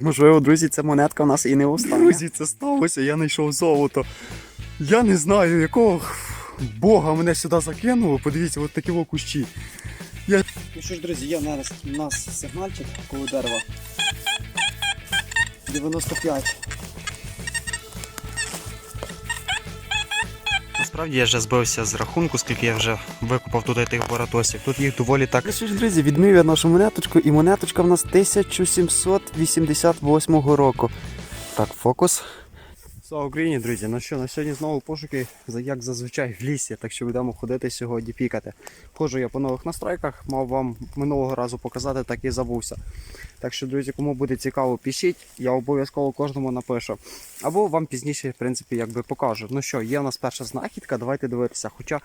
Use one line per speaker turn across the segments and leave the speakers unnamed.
Можливо, друзі, ця монетка в нас і не остання. Друзі, це сталося, я знайшов золото. Я не знаю, якого бога мене сюди закинуло. Подивіться, от такі кущі. Я... Ну що ж, друзі, є зараз у нас сигнальчик коло дерева. 95.
Насправді я вже збився з рахунку, скільки я вже викупав тут тих баратосів. Тут їх доволі так.
Ну що ж, друзі, відмив я нашу монеточку, і монеточка в нас 1788 року. Так, фокус. Слава Україні, друзі! Ну що, на сьогодні знову пошуки, як зазвичай, в лісі, так що будемо ходити сьогодні пікати. Хожу я по нових настройках, мав вам минулого разу показати, так і забувся. Так що, друзі, кому буде цікаво, пишіть, я обов'язково кожному напишу. Або вам пізніше, в принципі, якби покажу. Ну що, є у нас перша знахідка, давайте дивитися. Хоча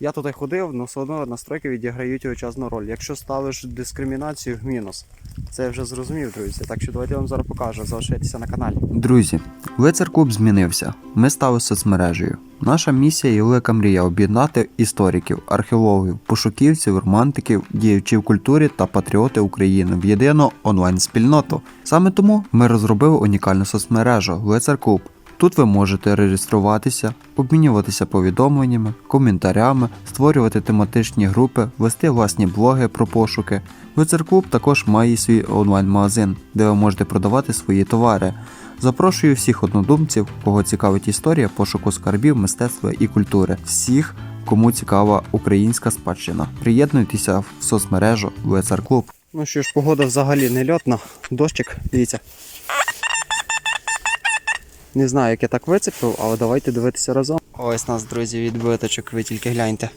я туди ходив, але все одно настройки відіграють величезну роль. Якщо ставиш дискримінацію, в мінус. Це я вже зрозумів, друзі. Так що давайте я вам зараз покажу. Залишайтеся на каналі.
Друзі, лицар Куб змінився. Ми стали соцмережею. Наша місія і велика мрія об'єднати істориків, археологів, пошуківців, романтиків, діячів культури та патріоти України в єдину онлайн-спільноту. Саме тому ми розробили унікальну соцмережу Лицар Куб. Тут ви можете реєструватися, обмінюватися повідомленнями, коментарями, створювати тематичні групи, вести власні блоги про пошуки. Лицар Клуб також має свій онлайн-магазин, де ви можете продавати свої товари. Запрошую всіх однодумців, кого цікавить історія пошуку скарбів, мистецтва і культури. Всіх, кому цікава українська спадщина. Приєднуйтеся в соцмережу Лицар Клуб.
Ну що ж, погода взагалі не льотна. Дощик, дивіться. Не знаю, як я так вицепив, але давайте дивитися разом. Ось нас, друзі, відбиточок, ви тільки гляньте.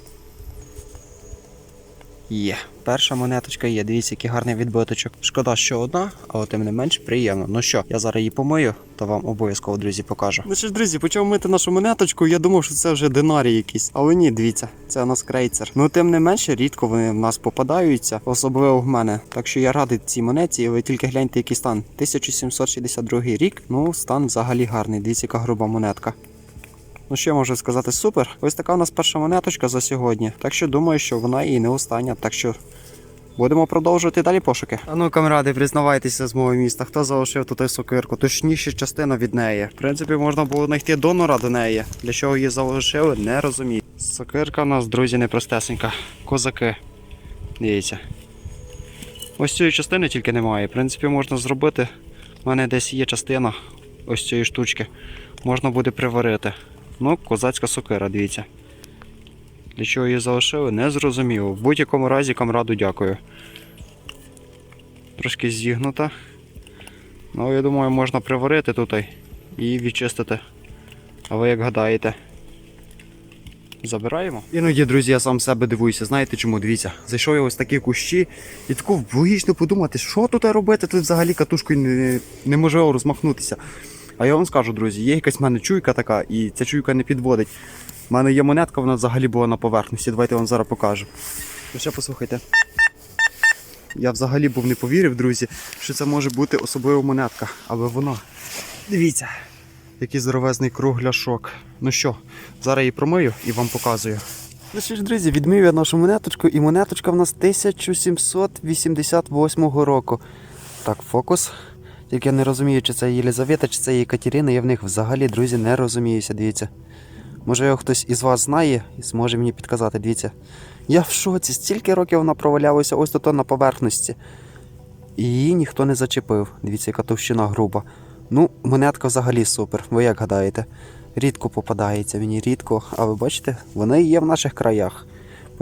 Є, перша монеточка є. Дивіться, який гарний відбиточок. Шкода, що одна, але тим не менш приємно. Ну що, я зараз її помию, то вам обов'язково, друзі, покажу. Ну що ж, друзі, почав мити нашу монеточку. Я думав, що це вже динарій якийсь. Але ні, дивіться, це у нас крейцер. Ну тим не менше, рідко вони в нас попадаються, особливо в мене. Так що я радий цій монеті, і ви тільки гляньте, який стан. 1762 рік. Ну, стан взагалі гарний. Дивіться, яка груба монетка. Ну що я можу сказати, супер. Ось така у нас перша монеточка за сьогодні. Так що думаю, що вона і не остання. Так що будемо продовжувати далі пошуки. А ну, камради, признавайтеся з мого міста, хто залишив тут сокирку, точніше частина від неї. В принципі, можна було знайти донора до неї. Для чого її залишили, не розумію. Сокирка у нас, друзі, непростесенька. Козаки. Дивіться. Ось цієї частини тільки немає. В принципі, можна зробити. У мене десь є частина ось цієї штучки. Можна буде приварити. Ну, козацька сокира, дивіться. Для чого її залишили, не зрозуміло. В будь-якому разі камраду дякую. Трошки зігнута. Ну, я думаю, можна приварити тут і відчистити. А ви як гадаєте? Забираємо? Іноді, друзі, я сам себе дивуюся. Знаєте чому? Дивіться, зайшов я ось такі кущі і таку логічно подумати, що тут робити, тут взагалі катушкою не, неможливо розмахнутися. А я вам скажу, друзі, є якась в мене чуйка така, і ця чуйка не підводить. У мене є монетка, вона взагалі була на поверхності. Давайте я вам зараз покажу. Ви ще послухайте. Я взагалі був не повірив, друзі, що це може бути особлива монетка, але вона. Дивіться, який здоровезний кругляшок. Ну що, зараз її промию і вам показую. Ну що ж, друзі, відмив я нашу монеточку, і монеточка в нас 1788 року. Так, фокус. Тільки я не розумію, чи це Єлизавета, чи це Катерина. Я в них взагалі, друзі, не розуміюся. Дивіться. Може його хтось із вас знає і зможе мені підказати. Дивіться. Я в шоці, стільки років вона провалялася ось тут на поверхності. І її ніхто не зачепив. Дивіться, яка товщина груба. Ну, монетка взагалі супер. Ви як гадаєте? Рідко попадається мені рідко, а ви бачите, вони є в наших краях.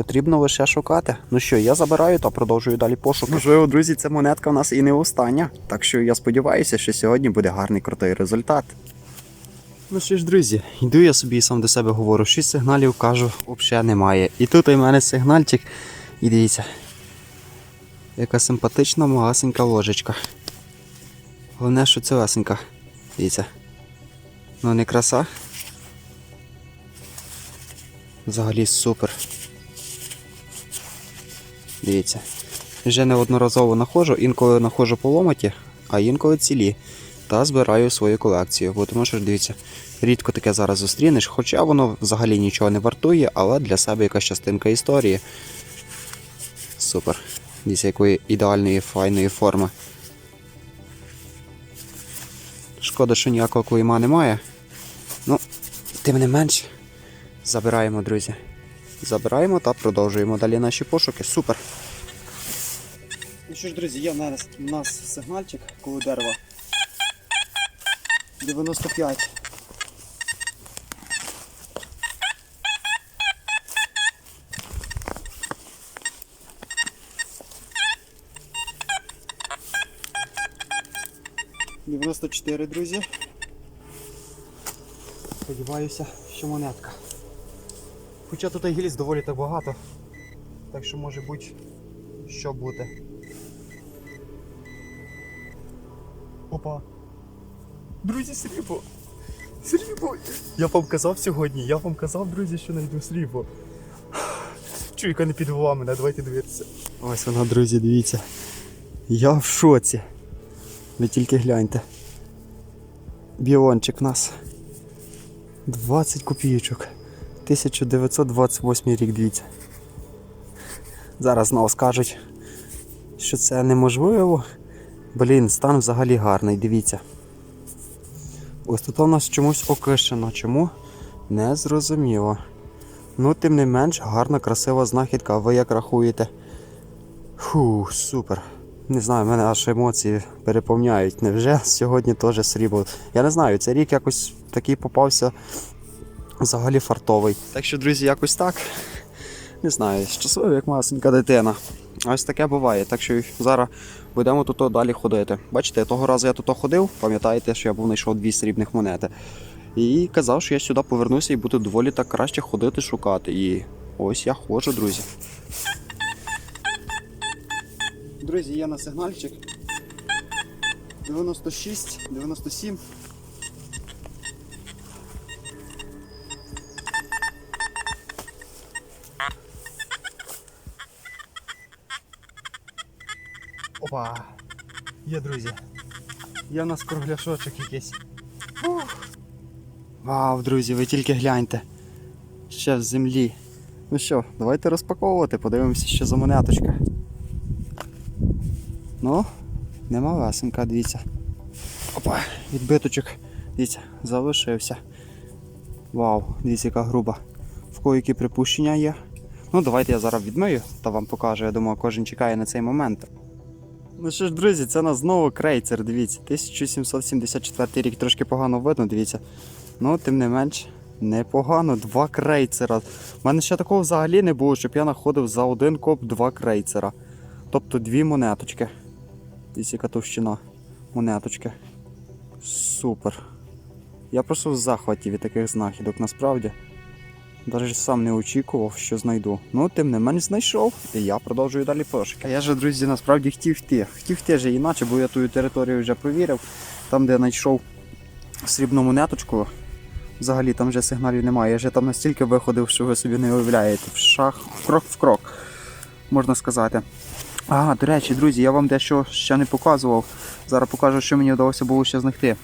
Потрібно лише шукати. Ну що, я забираю та продовжую далі пошук. Можливо, друзі, ця монетка в нас і не остання. Так що я сподіваюся, що сьогодні буде гарний крутий результат. Ну що ж, друзі, йду я собі і сам до себе говорю, шість сигналів кажу, взагалі немає. І тут у мене сигнальчик. І дивіться, яка симпатична маласенька ложечка. Головне, що це лесенька. Дивіться. Ну не краса. Взагалі супер. Дивіться. Вже неодноразово находжу, інколи находжу поломаті, а інколи цілі. Та збираю свою колекцію. Бо тому що дивіться, рідко таке зараз зустрінеш, хоча воно взагалі нічого не вартує, але для себе якась частинка історії. Супер. Дивіться, якої ідеальної файної форми. Шкода, що ніякого клейма немає. Ну, тим не менш, забираємо, друзі. Забираємо та продовжуємо далі наші пошуки. Супер. Ну що ж, друзі, є в у нас сигнальчик коло дерева. 95. Дев'яносто чотири, друзі. Сподіваюся, що монетка. Хоча тут і гільз доволі так багато. Так що може бути що бути.
Опа. Друзі, срібло. Срібло. Я вам казав сьогодні, я вам казав, друзі, що знайду срібло. Чуйка не підвела мене, давайте дивитися.
Ось вона, друзі, дивіться. Я в шоці. Ви тільки гляньте. Біончик в нас. 20 копійочок. 1928 рік, дивіться. Зараз знову скажуть, що це неможливо. Блін, стан взагалі гарний, дивіться. Ось тут у нас чомусь окишено. Чому? Не зрозуміло. Ну, тим не менш, гарна, красива знахідка. Ви як рахуєте? Фу, супер. Не знаю, мене аж емоції переповняють. Невже сьогодні теж срібло? Я не знаю, цей рік якось такий попався взагалі фартовий. Так що, друзі, якось так. Не знаю, щасливий, як масенька дитина. Ось таке буває. Так що зараз будемо тут далі ходити. Бачите, того разу я тут ходив, пам'ятаєте, що я був знайшов дві срібних монети. І казав, що я сюди повернуся і буду доволі так краще ходити шукати. І ось я ходжу, друзі. Друзі, є на сигнальчик. 96, 97.
Опа. Є, друзі.
Є в нас кругляшочок якийсь. Вау, друзі, ви тільки гляньте. Ще в землі. Ну що, давайте розпаковувати, подивимося, що за монеточка. Ну, нема весенька, дивіться. Опа, відбиточок, дивіться, залишився. Вау, дивіться, яка груба. В які припущення є. Ну, давайте я зараз відмию та вам покажу. Я думаю, кожен чекає на цей момент. Ну що ж, друзі, це у нас знову крейцер, дивіться. 1774 рік трошки погано видно, дивіться. Ну, тим не менш, непогано. Два крейцера. У мене ще такого взагалі не було, щоб я знаходив за один коп два крейцера. Тобто дві монеточки. Дивіться, яка товщина монеточки. Супер. Я просто в захваті від таких знахідок, насправді. Навіть сам не очікував, що знайду. Ну, тим не менш знайшов, і я продовжую далі пошуки. А я же, друзі, насправді хотів йти. Хотів йти же іначе, бо я ту територію вже провірив. Там, де знайшов срібну монеточку, взагалі там вже сигналів немає. Я вже там настільки виходив, що ви собі не уявляєте. В шах, крок в крок, можна сказати. А, до речі, друзі, я вам дещо ще не показував. Зараз покажу, що мені вдалося було ще знайти.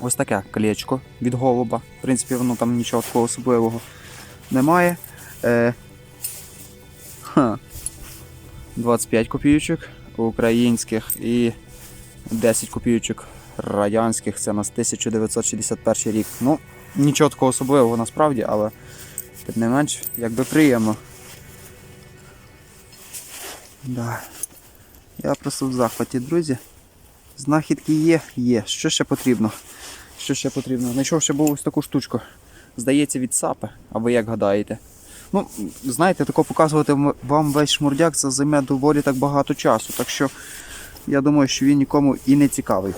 Ось таке колечко від голуба. В принципі, воно там нічого такого особливого немає. Е, ха, 25 копійочок українських і 10 копійочок радянських. Це у нас 1961 рік. Ну, нічого такого особливого насправді, але тим не менш, якби приємно. Да. Я просто в захваті, друзі. Знахідки є, є. Що ще потрібно? Що ще потрібно? Знайшов ще був ось таку штучку. Здається, від сапи, а ви як гадаєте? Ну, знаєте, тако показувати вам весь шмурдяк це займе доволі так багато часу. Так що я думаю, що він нікому і не цікавий.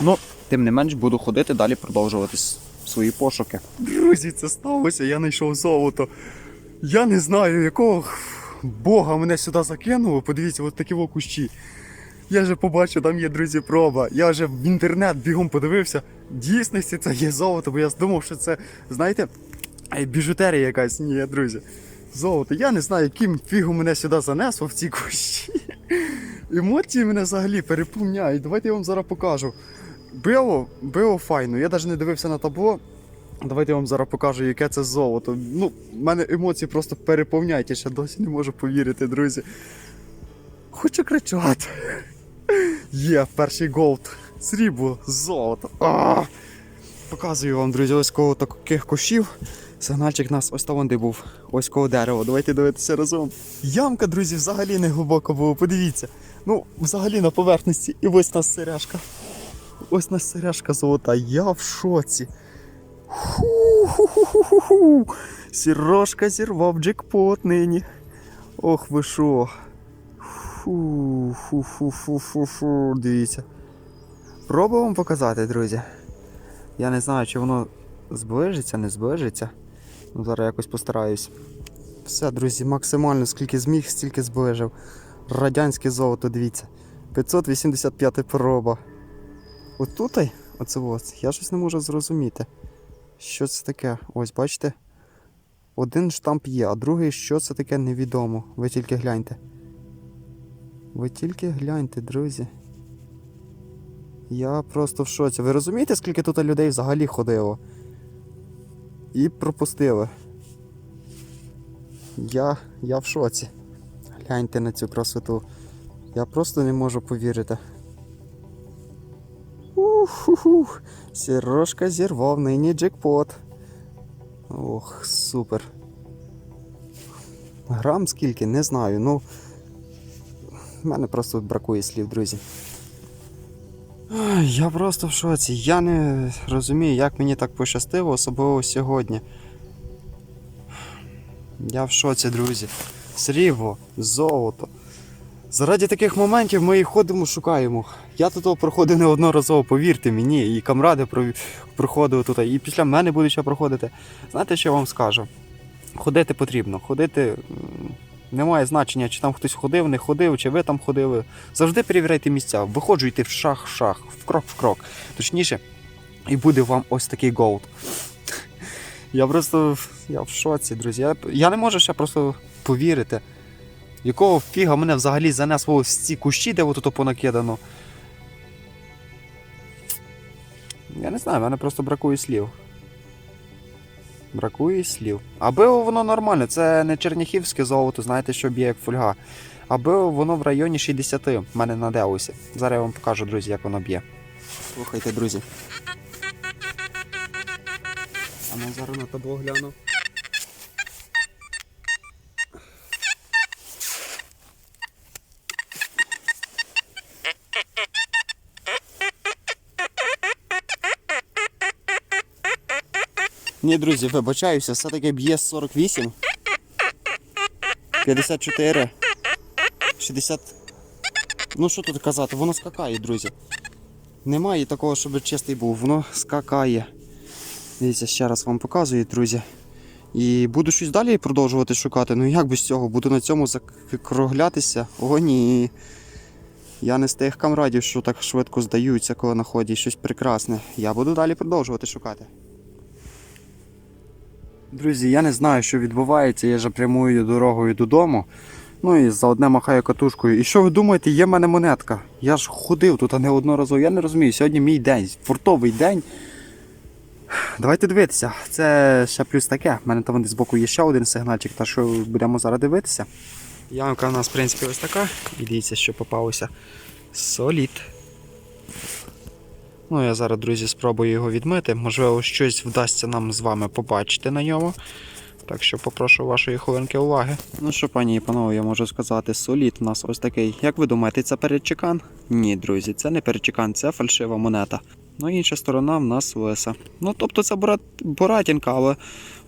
Ну, тим не менш, буду ходити далі продовжувати свої пошуки.
Друзі, це сталося, я знайшов золото. Я не знаю, якого бога мене сюди закинуло. Подивіться, от такі кущі. Я вже побачив, там є, друзі, проба. Я вже в інтернет бігом подивився. Дійсності це є золото, бо я думав, що це, знаєте, е, біжутерія якась. Ні, друзі. Золото. Я не знаю, яким фігом мене сюди занесло в ці кущі. Емоції мене взагалі переповняють. Давайте я вам зараз покажу. Било, било файно. Я навіть не дивився на табло. Давайте я вам зараз покажу, яке це золото. Ну, в мене емоції просто переповняють, я ще досі не можу повірити, друзі. Хочу кричати. Є, перший голд. Срібло, золото. А! Показую вам, друзі, ось коло таких кущів. Сигнальчик нас ось там де був, ось коло дерева. Давайте дивитися разом. Ямка, друзі, взагалі не глибоко була. Подивіться. Ну, взагалі на поверхності. І ось нас сережка. Ось нас сережка золота. Я в шоці. Ху-ху-ху-ху-ху. Сірожка зірвав джекпот нині. Ох ви шо. Фу, фу, фу, фу, фу, фу. Дивіться. Пробую вам показати, друзі. Я не знаю, чи воно зближиться, не зближиться. Ну, зараз якось постараюсь. Все, друзі, максимально скільки зміг, стільки зближив. Радянське золото, дивіться. 585 проба. Отут, оце ось, я щось не можу зрозуміти. Що це таке? Ось, бачите? Один штамп є, а другий, що це таке, невідомо. Ви тільки гляньте. Ви тільки гляньте, друзі. Я просто в шоці. Ви розумієте, скільки тут людей взагалі ходило? І пропустили. Я, я в шоці. Гляньте на цю красоту. Я просто не можу повірити. Сірожка зірвав нині джекпот. Ох, супер. Грам скільки, не знаю. Ну. В мене просто бракує слів, друзі. Я просто в шоці. Я не розумію, як мені так пощастило, особливо сьогодні. Я в шоці, друзі. Срібло, золото. Заради таких моментів ми і ходимо, шукаємо. Я тут проходив неодноразово, повірте мені, і камради проходили тут, і після мене будуть ще проходити. Знаєте, що я вам скажу? Ходити потрібно. Ходити немає значення, чи там хтось ходив, не ходив, чи ви там ходили. Завжди перевіряйте місця. Виходжуйте в шах в шах, в крок в крок. Точніше, і буде вам ось такий голд. Я просто я в шоці, друзі. Я, я не можу ще просто повірити. Якого фіга мене взагалі занесло в ці кущі, де отут понакидано. Я не знаю, в мене просто бракує слів. Бракує слів. Аби воно нормально, це не черніхівське золото, знаєте, що б'є як фольга. Аби воно в районі 60 в мене на деусі. Зараз я вам покажу, друзі, як воно б'є. Слухайте, друзі. А ну зараз на табло гляну. Ні, друзі, вибачаюся, все-таки б'є 48. 54. 60. Ну що тут казати, воно скакає, друзі. Немає такого, щоб чистий був, воно скакає. Дивіться, ще раз вам показую, друзі. І буду щось далі продовжувати шукати. Ну як без цього? Буду на цьому закруглятися. О, ні. Я не з тих камрадів, що так швидко здаються, коли знаходять щось прекрасне. Я буду далі продовжувати шукати. Друзі, я не знаю, що відбувається. Я вже прямую дорогою додому. Ну і за одне махаю катушкою. І що ви думаєте, є в мене монетка? Я ж ходив тут, а не одноразово. Я не розумію, сьогодні мій день, фортовий день. Давайте дивитися. Це ще плюс таке. У мене там десь збоку є ще один сигнальчик, так що будемо зараз дивитися. Ямка у нас, в принципі, ось така. І дивіться, що попалося. Солід. Ну, я зараз, друзі, спробую його відмити. Можливо, щось вдасться нам з вами побачити на ньому. Так що попрошу вашої хвилинки уваги. Ну що, пані і панове, я можу сказати, солід у нас ось такий. Як ви думаєте, це передчекан? Ні, друзі, це не передчекан, це фальшива монета. Ну, інша сторона в нас лиса. Ну, тобто це Борат... Боратінка, але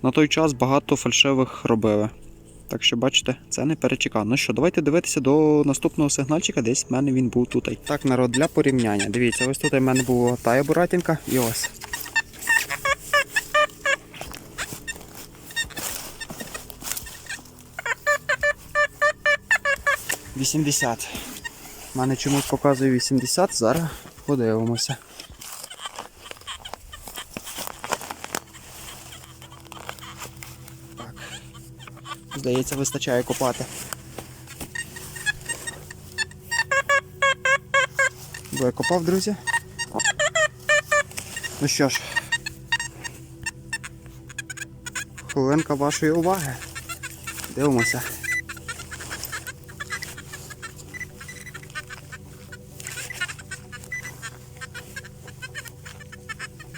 на той час багато фальшивих робили. Так що, бачите, це не перечекан. Ну що, давайте дивитися до наступного сигнальчика, десь в мене він був тут. Так, народ, для порівняння. Дивіться, ось тут в мене була тая буратінка і ось. Вісімдесят. У мене чомусь показує 80, зараз подивимося. Здається, вистачає копати. Бо я копав, друзі. Ну що ж. Хвилинка вашої уваги. Дивимося.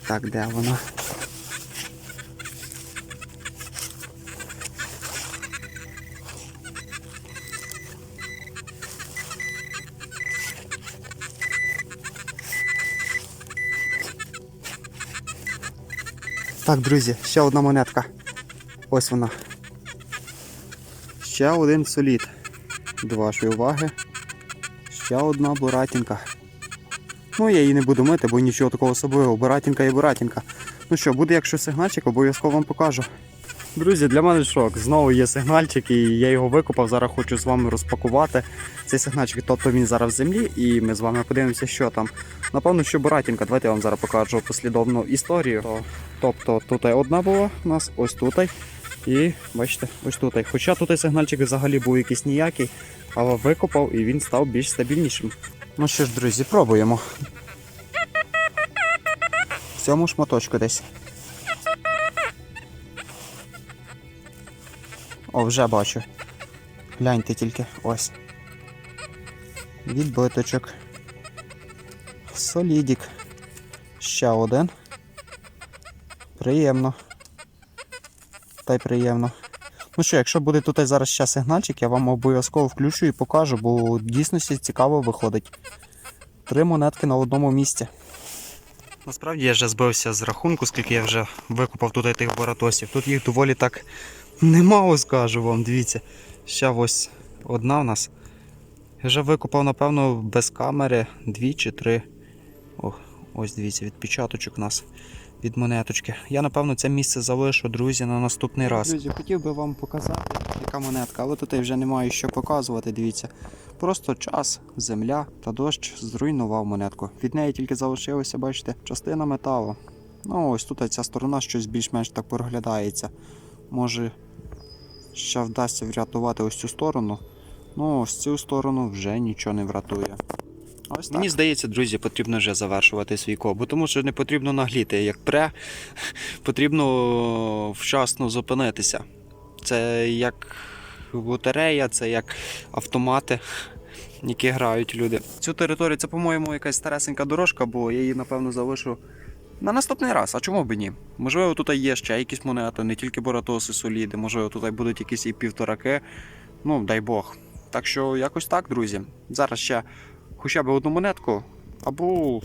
Так, де вона? Так, друзі, ще одна монетка. Ось вона. Ще один солід. До вашої уваги. Ще одна буратінка. Ну, я її не буду мити, бо нічого такого особливого. Буратінка і буратінка. Ну що, буде якщо сигнальчик, обов'язково вам покажу. Друзі, для мене шок. Знову є сигнальчик, і я його викопав. Зараз хочу з вами розпакувати цей сигнальчик. Тобто він зараз в землі, і ми з вами подивимося, що там. Напевно, що буратінка. Давайте я вам зараз покажу послідовну історію. Тобто тут одна була у нас, ось тут. І бачите, ось тут. Хоча тут сигнальчик взагалі був якийсь ніякий, але викопав і він став більш стабільнішим. Ну що ж, друзі, пробуємо. В цьому шматочку десь. О, вже бачу. Гляньте тільки, ось. Відбиточок. Солідік. Ще один. Приємно. Та й приємно. Ну що, якщо буде тут зараз ще сигнальчик, я вам обов'язково включу і покажу, бо в дійсності цікаво виходить. Три монетки на одному місці.
Насправді я вже збився з рахунку, скільки я вже викупав тут тих баратосів. Тут їх доволі так немало, скажу вам, дивіться. Ще ось одна в нас. Я вже викупав, напевно, без камери дві чи три. О, ось дивіться, відпечаточок у нас від монеточки. Я, напевно, це місце залишу, друзі, на наступний раз.
Друзі, хотів би вам показати, яка монетка, але тут я вже немає що показувати, дивіться. Просто час, земля та дощ зруйнував монетку. Від неї тільки залишилося, бачите, частина металу. Ну, ось тут ця сторона щось більш-менш так проглядається. Може, ще вдасться врятувати ось цю сторону. Ну, ось цю сторону вже нічого не врятує. Ось так.
Мені здається, друзі, потрібно вже завершувати свій коб, тому що не потрібно нагліти. Як пре, потрібно вчасно зупинитися. Це як лотерея, це як автомати, які грають люди.
Цю територію це, по-моєму, якась старесенька дорожка, бо я її, напевно, залишу на наступний раз. А чому б ні? Можливо, тут є ще якісь монети, не тільки Боратоси соліди, можливо, тут будуть якісь і півтораки. Ну, дай Бог. Так що якось так, друзі. Зараз ще хоча б одну монетку, або.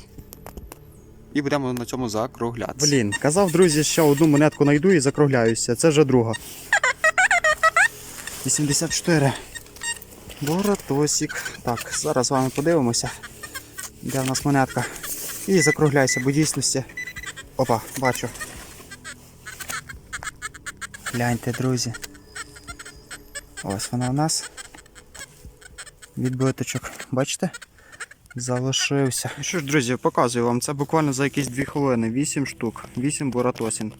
І будемо на цьому закруглятися.
Блін, казав, друзі, ще одну монетку знайду і закругляюся. Це вже друга.
84. Боратосик. Так, зараз з вами подивимося, де в нас монетка. І закругляйся, бо дійсності. Опа, бачу. Гляньте, друзі. Ось вона у нас. Відбиточок. Бачите? Залишився. Ну Що ж, друзі, показую вам. Це буквально за якісь 2 хвилини. 8 штук, 8 боратосін.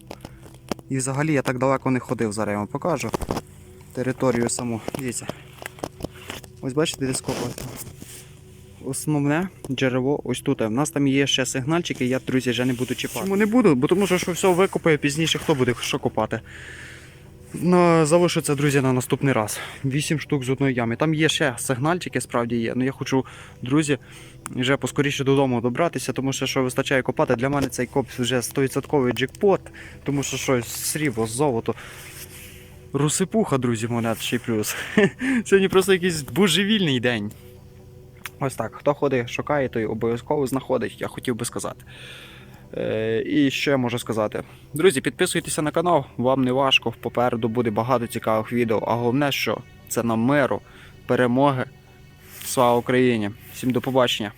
І взагалі я так далеко не ходив, зараз я вам покажу територію саму. Дивіться. Ось бачите, де скопати. Основне джерело ось тут. У нас там є ще сигнальчики, я, друзі, вже не буду чіпати. Чому не буду? Бо тому що, що все викопає, пізніше хто буде що копати. Залишу це, друзі, на наступний раз. Вісім штук з одної ями. Там є ще сигнальчики, справді є. Ну я хочу, друзі, вже поскоріше додому добратися, тому що що вистачає копати. Для мене цей коп вже 100% джекпот, тому що щось срібло, золото. Русипуха, друзі, монет ще й плюс. Сьогодні просто якийсь божевільний день. Ось так. Хто ходить, шукає, той обов'язково знаходить, я хотів би сказати. Е, і я можу сказати? Друзі, підписуйтеся на канал, вам не важко. Попереду буде багато цікавих відео. А головне, що це нам миру, перемоги. Слава Україні! Всім до побачення!